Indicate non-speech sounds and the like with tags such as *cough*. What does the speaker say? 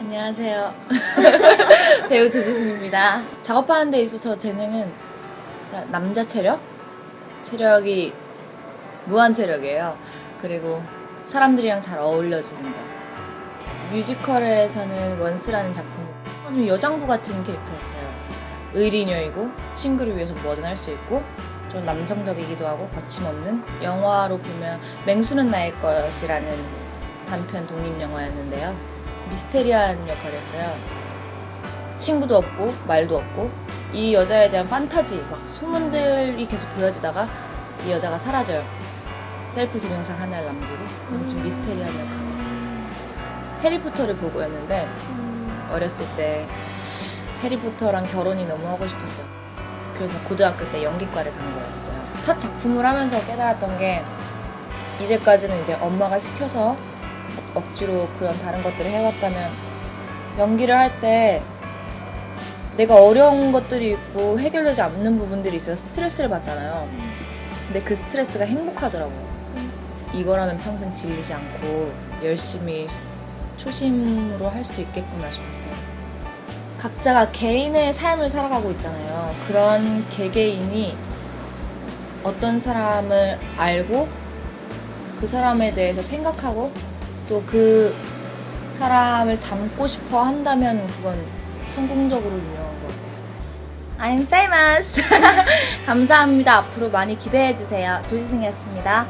안녕하세요. *laughs* 배우 조지승입니다. 작업하는 데 있어서 재능은 나- 남자 체력? 체력이 무한 체력이에요. 그리고 사람들이랑 잘 어울려지는 거. 뮤지컬에서는 원스라는 작품, 좀 여장부 같은 캐릭터였어요. 의리녀이고 친구를 위해서 뭐든 할 수 있고 좀 남성적이기도 하고 거침없는 영화로 보면 맹수는 나의 것이라는 단편 독립 영화였는데요. 미스테리한 역할이었어요. 친구도 없고 말도 없고 이 여자에 대한 판타지 막 소문들이 계속 보여지다가 이 여자가 사라져요. 셀프 동영상 하나를 남기고 그건 좀 미스테리한 역할이었어요. 해리포터를 보고였는데 어렸을 때 해리포터랑 결혼이 너무 하고 싶었어요. 그래서 고등학교 때 연기과를 간 거였어요. 첫 작품을 하면서 깨달았던 게 이제까지는 이제 엄마가 시켜서 억지로 그런 다른 것들을 해왔다면 연기를 할 때 내가 어려운 것들이 있고 해결되지 않는 부분들이 있어서 스트레스를 받잖아요. 근데 그 스트레스가 행복하더라고요. 이거라면 평생 질리지 않고 열심히 초심으로 할 수 있겠구나 싶었어요. 각자가 개인의 삶을 살아가고 있잖아요. 그런 개개인이 어떤 사람을 알고 그 사람에 대해서 생각하고 또 그 사람을 닮고 싶어 한다면 그건 성공적으로 유명한 것 같아요. I'm famous. *laughs* 감사합니다. 앞으로 많이 기대해 주세요. 조지승이었습니다.